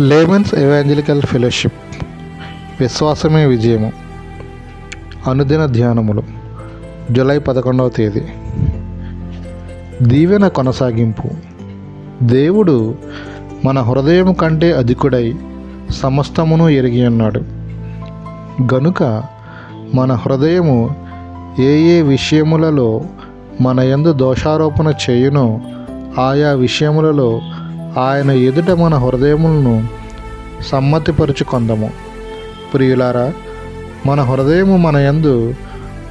Layman's evangelical fellowship విశ్వాసమే విజయము. అనుదిన ధ్యానములు July పదకొండవ తేదీ. దీవెన కొనసాగింపు. దేవుడు మన హృదయం కంటే అధికుడై సమస్తమును ఎరిగి ఉన్నాడు. గనుక మన హృదయము ఏ ఏ విషయములలో మన ఎందు దోషారోపణ చేయునో ఆయా విషయములలో ఆయన ఎదుట మన హృదయములను సమ్మతిపరుచుకొందము. ప్రియులారా మన హృదయము మన యందు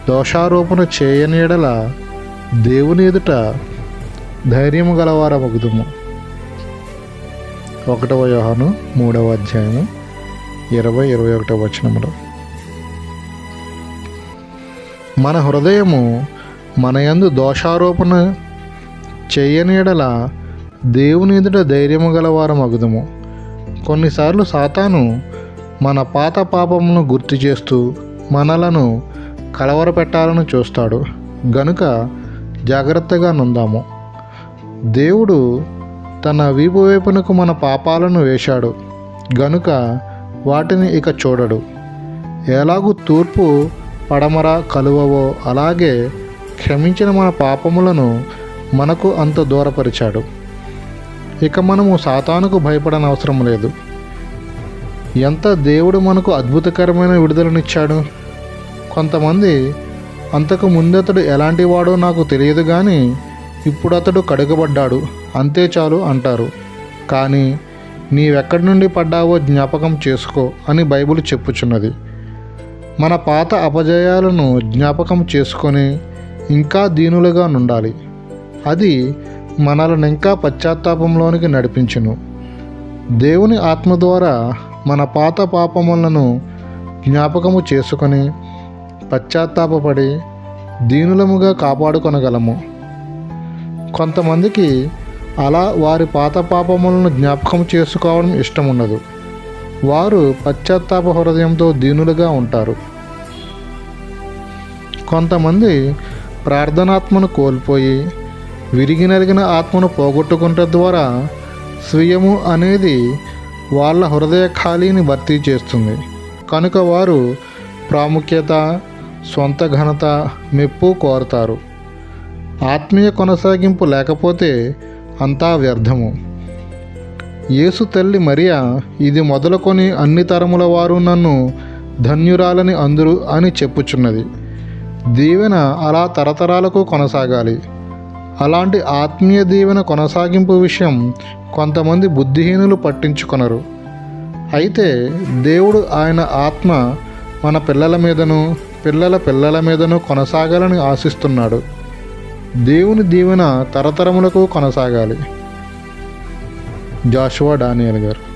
దోషారోపణ చేయనీడల దేవుని ఎదుట ధైర్యము గలవారమగుదుము. ఒకటవ యోహాను మూడవ అధ్యాయము ఇరవై ఇరవై ఒకటవ వచనములు. మన హృదయము మన యందు దోషారోపణ చేయనీడల దేవుని ఎదుట ధైర్యము గలవారం అగుదము. కొన్నిసార్లు సాతాను మన పాత పాపమును గుర్తు చేస్తూ మనలను కలవరపెట్టాలని చూస్తాడు. గనుక జాగ్రత్తగా నుందాము. దేవుడు తన వీపు వైపునకు మన పాపాలను వేశాడు. గనుక వాటిని ఇక చూడడు. ఎలాగూ తూర్పు పడమర కలువవో అలాగే క్షమించిన మన పాపములను మనకు అంత దూరపరిచాడు. ఇక మనము సాతానుకు భయపడనవసరం లేదు. ఎంత దేవుడు మనకు అద్భుతకరమైన విడుదలనిచ్చాడు? కొంతమంది అంతకు ముందతడు ఎలాంటి వాడో నాకు తెలియదు కానీ ఇప్పుడు అతడు కడుగబడ్డాడు అంతే చాలు అంటారు. కానీ నీవెక్కడి నుండి పడ్డావో జ్ఞాపకం చేసుకో అని బైబిల్ చెప్పుచున్నది. మన పాత అపజయాలను జ్ఞాపకం చేసుకొని ఇంకా దీనులుగా నుండాలి. అది మనల్ని ఇంకా పశ్చాత్తాపంలోనికి నడిపించును. దేవుని ఆత్మ ద్వారా మన పాత పాపములను జ్ఞాపకము చేసుకొని పశ్చాత్తాపపడి దీనులముగా కాపాడుకొనగలము. కొంతమందికి అలా వారి పాత పాపములను జ్ఞాపకం చేసుకోవడం ఇష్టం ఉండదు వారు పశ్చాత్తాప హృదయంతో దీనులుగా ఉంటారు. కొంతమంది ప్రార్థనాత్మను కోల్పోయి విరిగినరిగిన ఆత్మను పోగొట్టుకుంట ద్వారా స్వీయము అనేది వాళ్ళ హృదయ ఖాళీని భర్తీ చేస్తుంది. కనుక వారు ప్రాముఖ్యత సొంత ఘనత మెప్పు కోరుతారు. ఆత్మీయ కొనసాగింపు లేకపోతే అంతా వ్యర్థము. యేసు తల్లి మరియా ఇది మొదలుకొని అన్ని తరముల వారు నన్ను ధన్యురాలని అందరు అని చెప్పుచున్నది. దీవెన అలా తరతరాలకు కొనసాగాలి. అలాంటి ఆత్మీయ దీవెన కొనసాగింపు విషయం కొంతమంది బుద్ధిహీనులు పట్టించుకొనరు. అయితే దేవుడు ఆయన ఆత్మ మన పిల్లల మీదను పిల్లల పిల్లల మీదను కొనసాగాలని ఆశిస్తున్నాడు. దేవుని దీవెన తరతరములకు కొనసాగాలి. జాషువా డానియల్ గారు.